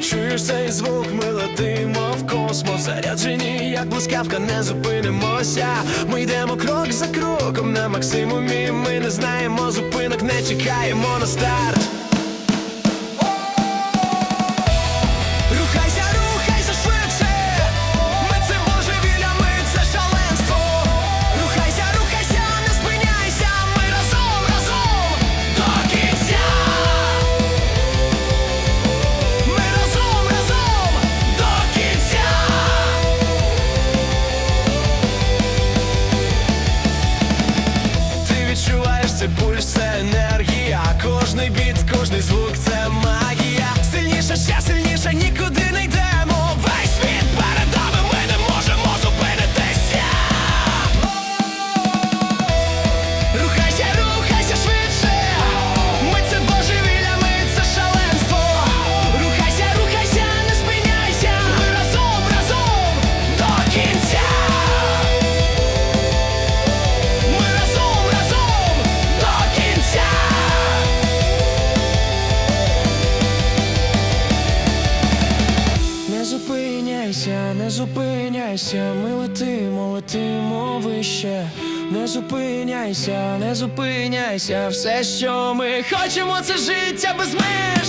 Чуєш цей звук, ми летимо в космос. Заряджені, як блискавка, не зупинимося. Ми йдемо крок за кроком на максимумі. Ми не знаємо зупинок, не чекаємо на старт зупиняйся, ми летимо, летимо вище. Не зупиняйся, не зупиняйся, все, що ми хочемо, це життя без меж.